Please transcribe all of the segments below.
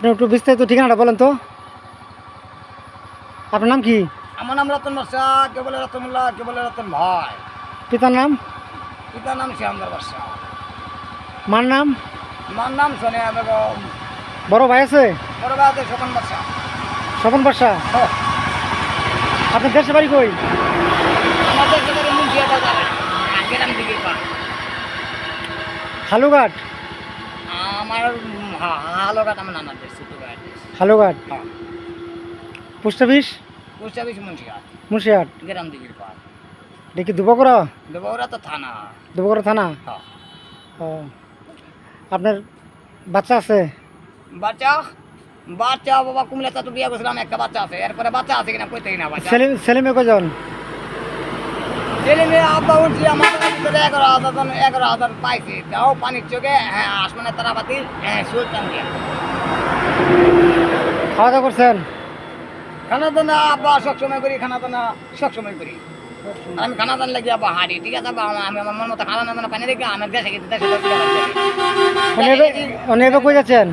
আপনি একটু বিস্তারিত ঠিকানাটা বলেন তো। আপনার নাম কি? আমার নাম রতন কে বলে রতন মোল্লা কে বলে রতন ভাই। পিতার নাম? পিতার নাম শ্যামদার বাদশা মার নাম? মার নাম সোনিয়া বেগম। বড় ভাই আছে? বড় ভাই আছে স্বপন বাদশা স্বপন বাসা হ্যাঁ। আপনার দেশের বাড়ি কই? গ্রাম দিকে হালুঘাট? আমার আমার দেশ হালুঘাট? হ্যাঁ পোস্ট অফিস পোস্ট অফিস মুন্সিয়াট মুন্সিহাট গ্রাম দুবকরা? দেবরা তো থানা। দুবকরা থানা? ও। আপনার বাচ্চা আছে? বাচ্চা? বাচ্চা বাবা কুমিল্লা তো বিয়ে করছিলাম একটা বাচ্চা আছে। এরপরে বাচ্চা আছে কিনা কইতেই না বাচ্চা। ছেলে ছেলে মেয়ে কজন ছেলে মেয়ে আব্বা উঠছি আমার ভিতরে এগারো হাজার এগারো হাজার পাইছি। তাও পানির চোখে হ্যাঁ আসমানের তারাবাতি হ্যাঁ সুলতান দিয়া। খাওয়া দাওয়া করছেন? খানা দানা আব্বা সবসময় করি খানা দানা সবসময় করি। আমি খানা দান লাগি আব্বা হাঁড়ি ঠিক আছে আব্বা? আমি আমার মন মতো খানা দানা পানি রেখে আমার দেশে গেছি দেশে অনেক কই যাচ্ছেন?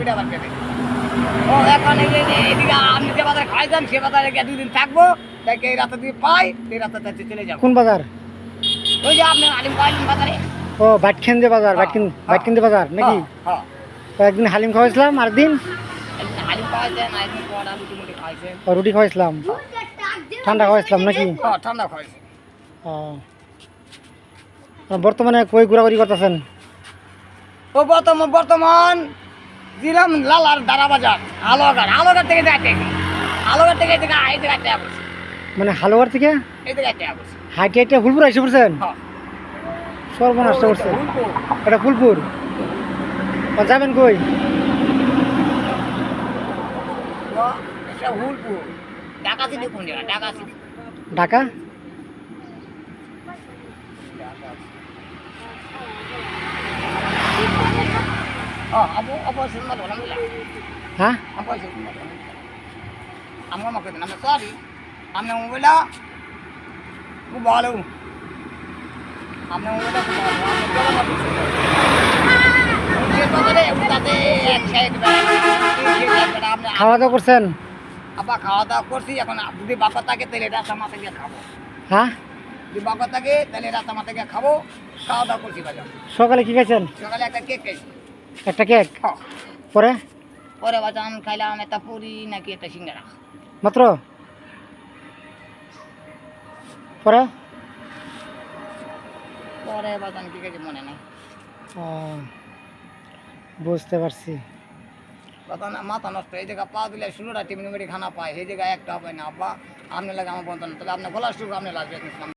ও এখন এদিকে আপনি যে বাজারে খাইছেন সে বাজারে গিয়ে দুদিন থাকব তাই এই রাতে দিয়ে পাই এই রাতে চলে যাব। কোন বাজার? ওই যে আপনি আলিম পাইলেন বাজারে ও বাইটখেন্দে বাজার বাজার নাকি হ্যাঁ একদিন হালিম খাওয়াইছিলাম আর দিন রুটি মুটি খাইছেন রুটি খাওয়াইছিলাম ঠান্ডা খাওয়াইছিলাম নাকি হ্যাঁ ঠান্ডা ও বর্তমানে কই ঘোরাঘুরি করতেছেন ও বর্তমান বর্তমান দিলাম লালার দারা বাজার আলোঘাট আলোঘাট থেকে আলোঘাট থেকে আটটা বসে মানে হালুয়ার থেকে? হাইটে হাইটে ফুলপুর এসে পড়ছেন? হ্যাঁ। সর্বনাশ করছে এটা ফুলপুর? যাবেন কই? ঢাকা হ্যাঁ? আমার মাকে আমরা সরি আমরা মোবাইলটা খুব ভালো আমরা মোবাইলটা খুব ভালো খাওয়া দাওয়া করছেন আব্বা খাওয়া দাওয়া করছি এখন যদি বাবা থাকে তাহলে রাস্তা মাথা গিয়ে খাব। হ্যাঁ? যদি বাবা থাকে তাহলে রাস্তা মাথা গিয়ে খাব খাওয়া দাওয়া করছি বাজার সকালে কি খাইছেন? সকালে একটা কেক খাইছি। একটা কেক? হ্যাঁ। পরে? পরে বাজান খাইলাম একটা পুরি নাকি একটা সিঙ্গারা। মাত্র? পরে পরে বাজান কি কাজে মনে নেই। বুঝতে পারছি। বাজান মাথা নষ্ট এই জায়গা পা দিলে ষোলোটা টিফিন খানা পায় সেই জায়গায় একটা হবে না আব্বা আপনি লাগে আমার বন্ধন তাহলে আপনার গলা সুখ আপনি লাগবে।